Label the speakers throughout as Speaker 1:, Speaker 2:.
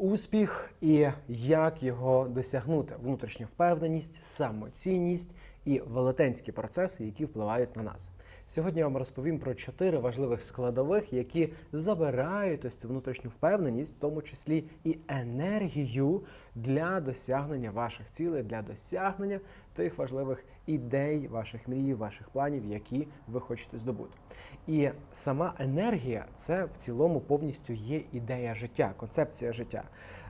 Speaker 1: Успіх і як його досягнути, внутрішня впевненість, самоцінність і велетенські процеси, які впливають на нас. Сьогодні я вам розповім про чотири важливих складових, які забирають ось цю внутрішню впевненість, в тому числі і енергію для досягнення ваших цілей, для досягнення тих важливих ідей, ваших мрій, ваших планів, які ви хочете здобути. І сама енергія це в цілому повністю є ідея життя, концепція життя.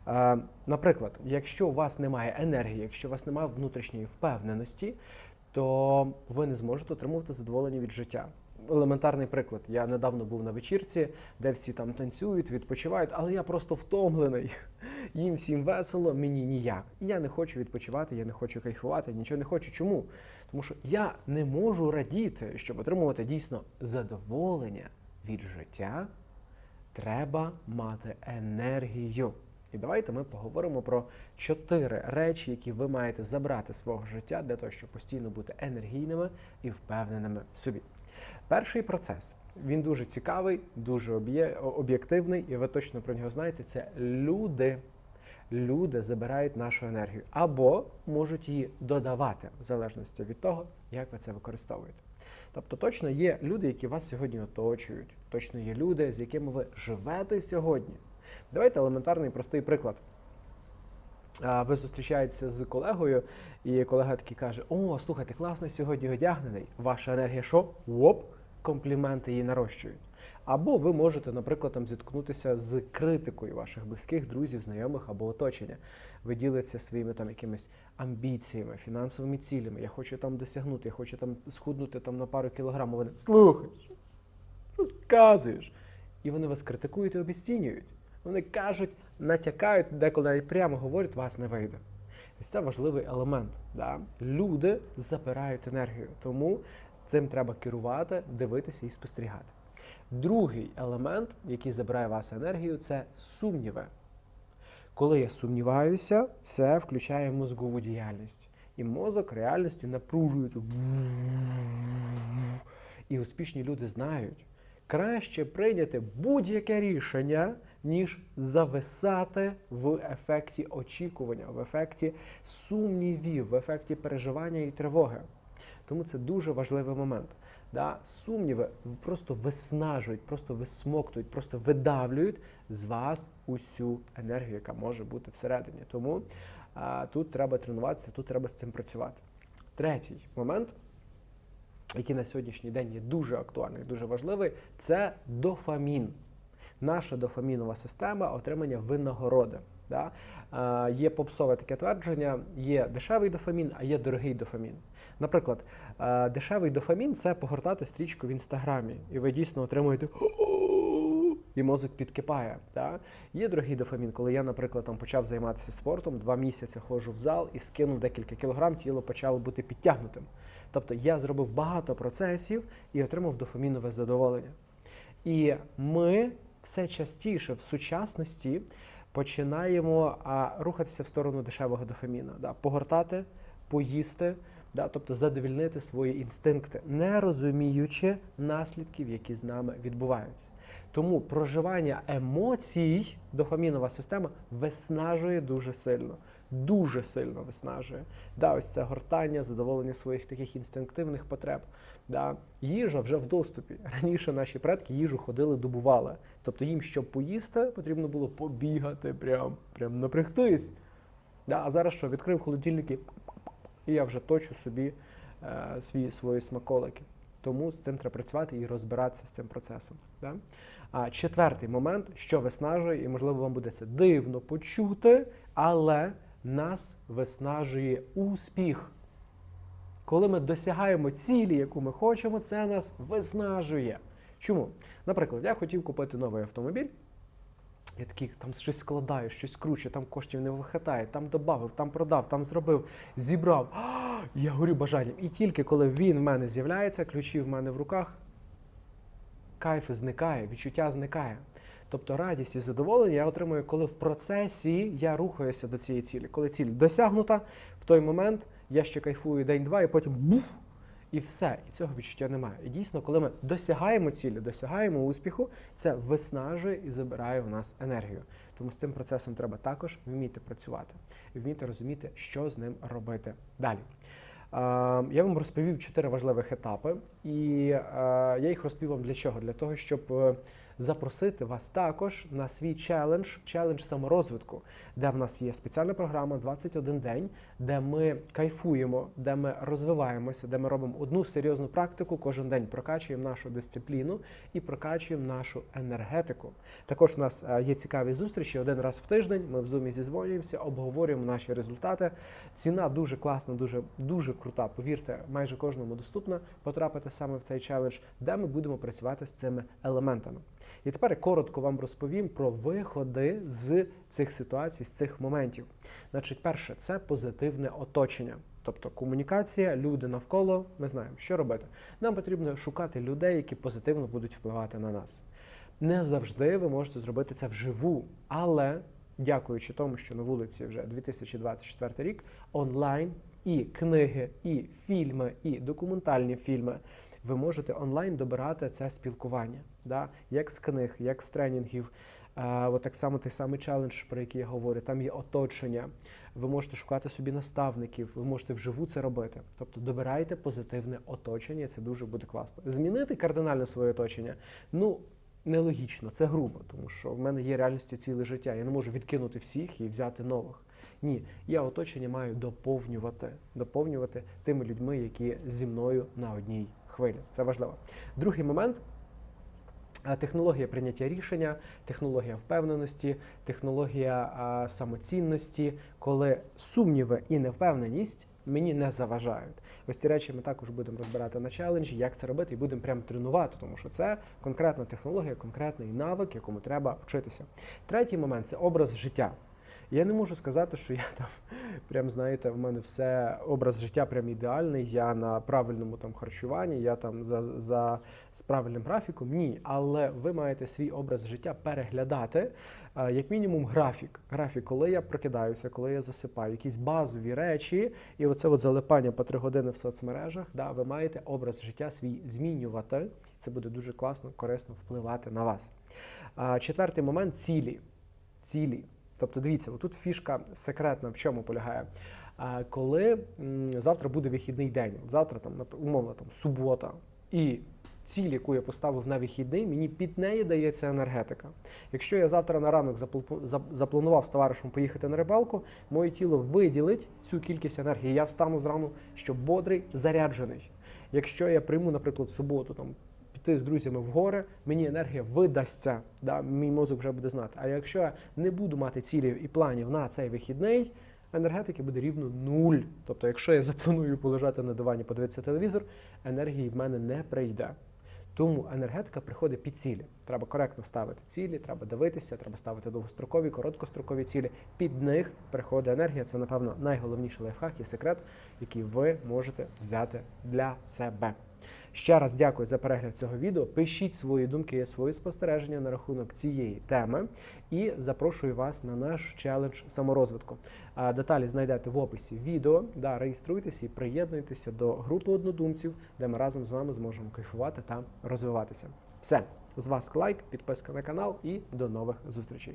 Speaker 1: Е, Наприклад, якщо у вас немає енергії, якщо у вас немає внутрішньої впевненості, то ви не зможете отримувати задоволення від життя. Елементарний приклад. Я недавно був на вечірці, де всі там танцюють, відпочивають, але я просто втомлений. Їм всім весело, мені ніяк. Я не хочу відпочивати, я не хочу кайфувати, нічого не хочу. Чому? Тому що я не можу радіти, щоб отримувати дійсно задоволення від життя. Треба мати енергію. І давайте ми поговоримо про чотири речі, які ви маєте забрати свого життя для того, щоб постійно бути енергійними і впевненими в собі. Перший процес він дуже цікавий, дуже об'єктивний, і ви точно про нього знаєте. Це люди. Люди забирають нашу енергію або можуть її додавати в залежності від того, як ви це використовуєте. Тобто, точно є люди, які вас сьогодні оточують, точно є люди, з якими ви живете сьогодні. Давайте елементарний простий приклад. Ви зустрічаєтеся з колегою, і колега такий каже: О, слухайте, класно сьогодні одягнений. Ваша енергія що? Оп, компліменти її нарощують. Або ви можете, наприклад, там зіткнутися з критикою ваших близьких, друзів, знайомих або оточення. Ви ділитеся своїми там якимись амбіціями, фінансовими цілями. Я хочу там досягнути, я хочу там схуднути там на пару кілограмів. Вони слухай, що розказуєш. І вони вас критикують і обіцінюють. Вони кажуть, натякають, деколи прямо говорять, вас не вийде. Ось це важливий елемент. Да? Люди забирають енергію, тому цим треба керувати, дивитися і спостерігати. Другий елемент, який забирає вас енергію, це сумніви. Коли я сумніваюся, це включає мозгову діяльність. І мозок реальності напружується. І успішні люди знають, краще прийняти будь-яке рішення, ніж зависати в ефекті очікування, в ефекті сумнівів, в ефекті переживання і тривоги. Тому це дуже важливий момент. Да? Сумніви просто виснажують, просто висмоктують, просто видавлюють з вас усю енергію, яка може бути всередині. Тому а, тут треба тренуватися, тут треба з цим працювати. Третій момент, який на сьогоднішній день є дуже актуальний, дуже важливий, це дофамін. Наша дофамінова система отримання винагороди. Да? Е, є попсове таке твердження: є дешевий дофамін, а є дорогий дофамін. Наприклад, е, дешевий дофамін це погортати стрічку в інстаграмі, і ви дійсно отримуєте. І мозок підкипає. Да? Є дорогий дофамін, коли я, наприклад, там почав займатися спортом, два місяці ходжу в зал і скинув декілька кілограм, тіло почало бути підтягнутим. Тобто я зробив багато процесів і отримав дофамінове задоволення. І ми все частіше в сучасності починаємо а, рухатися в сторону дешевого дофаміна, да, погортати, поїсти, да, тобто задовільнити свої інстинкти, не розуміючи наслідків, які з нами відбуваються. Тому проживання емоцій дофамінова система виснажує дуже сильно. Дуже сильно виснажує. Да, ось це гортання, задоволення своїх таких інстинктивних потреб. Да. Їжа вже в доступі. Раніше наші предки їжу ходили, добували. Тобто їм, щоб поїсти, потрібно було побігати, прям, прям напрягтись. Да, а зараз що, відкрив холодильник і, і я вже точу собі е, свої, свої смаколики. Тому з цим треба працювати і розбиратися з цим процесом. Да? А четвертий момент, що виснажує, і можливо вам буде це дивно почути, але нас виснажує успіх. Коли ми досягаємо цілі, яку ми хочемо, це нас виснажує. Чому? Наприклад, я хотів купити новий автомобіль. Я такий там щось складаю, щось кручу, там коштів не вихитає, там додав, там продав, там зробив, зібрав. А, я горю бажанням. І тільки коли він в мене з'являється, ключі в мене в руках, кайф зникає, відчуття зникає. Тобто радість і задоволення я отримую, коли в процесі я рухаюся до цієї цілі. Коли ціль досягнута, в той момент я ще кайфую день-два, і потім бух, І все, і цього відчуття немає. І дійсно, коли ми досягаємо цілі, досягаємо успіху, це виснажує і забирає у нас енергію. Тому з цим процесом треба також вміти працювати і вміти розуміти, що з ним робити далі. Я вам розповів чотири важливих етапи, і я їх розповів вам для чого? Для того, щоб е, запросити вас також на свій челендж, челендж саморозвитку, де в нас є спеціальна програма 21 день, де ми кайфуємо, де ми розвиваємося, де ми робимо одну серйозну практику, кожен день прокачуємо нашу дисципліну і прокачуємо нашу енергетику. Також у нас е, є цікаві зустрічі один раз в тиждень. Ми в зумі зізвонюємося, обговорюємо наші результати. Ціна дуже класна, дуже дуже крута. Повірте, майже кожному доступна потрапити саме в цей челендж, де ми будемо працювати з цими елементами. І тепер я коротко вам розповім про виходи з цих ситуацій, з цих моментів. Значить, перше, це позитивне оточення. Тобто комунікація, люди навколо, ми знаємо, що робити. Нам потрібно шукати людей, які позитивно будуть впливати на нас. Не завжди ви можете зробити це вживу, але дякуючи тому, що на вулиці вже 2024 рік, онлайн і книги, і фільми, і документальні фільми. Ви можете онлайн добирати це спілкування, да? як з книг, як з тренінгів. От так само той самий челендж, про який я говорю, там є оточення. Ви можете шукати собі наставників, ви можете вживу це робити. Тобто добирайте позитивне оточення, це дуже буде класно. Змінити кардинально своє оточення. Ну нелогічно, це грубо, тому що в мене є реальності ціле життя. Я не можу відкинути всіх і взяти нових. Ні, я оточення маю доповнювати, доповнювати тими людьми, які зі мною на одній хвилі. Це важливо. Другий момент. Технологія прийняття рішення, технологія впевненості, технологія самоцінності, коли сумніви і невпевненість мені не заважають. Ось ці речі ми також будемо розбирати на челенджі, як це робити, і будемо прямо тренувати, тому що це конкретна технологія, конкретний навик, якому треба вчитися. Третій момент це образ життя. Я не можу сказати, що я там прям знаєте, в мене все образ життя прям ідеальний. Я на правильному там харчуванні, я там за, за з правильним графіком. Ні, але ви маєте свій образ життя переглядати, як мінімум, графік. Графік, коли я прокидаюся, коли я засипаю, якісь базові речі, і оце от залипання по три години в соцмережах. Да, ви маєте образ життя свій змінювати. Це буде дуже класно, корисно впливати на вас. Четвертий момент цілі. Цілі. Тобто, дивіться, тут фішка секретна в чому полягає. Коли завтра буде вихідний день, завтра там умовно там субота, і ціль, яку я поставив на вихідний, мені під неї дається енергетика. Якщо я завтра на ранок запланував з товаришем поїхати на рибалку, моє тіло виділить цю кількість енергії. Я встану зрану, що бодрий, заряджений. Якщо я прийму, наприклад, суботу там піти з друзями в гори, мені енергія видасться, да, мій мозок вже буде знати. А якщо я не буду мати цілів і планів на цей вихідний, енергетики буде рівно нуль. Тобто, якщо я запланую полежати на дивані, подивитися телевізор, енергії в мене не прийде. Тому енергетика приходить під цілі. Треба коректно ставити цілі, треба дивитися, треба ставити довгострокові, короткострокові цілі. Під них приходить енергія. Це, напевно, найголовніший лайфхак і секрет, який ви можете взяти для себе. Ще раз дякую за перегляд цього відео. Пишіть свої думки, свої спостереження на рахунок цієї теми і запрошую вас на наш челендж саморозвитку. Деталі знайдете в описі відео. Да, реєструйтесь і приєднуйтеся до групи однодумців, де ми разом з вами зможемо кайфувати та розвиватися. Все, з вас лайк, підписка на канал і до нових зустрічей.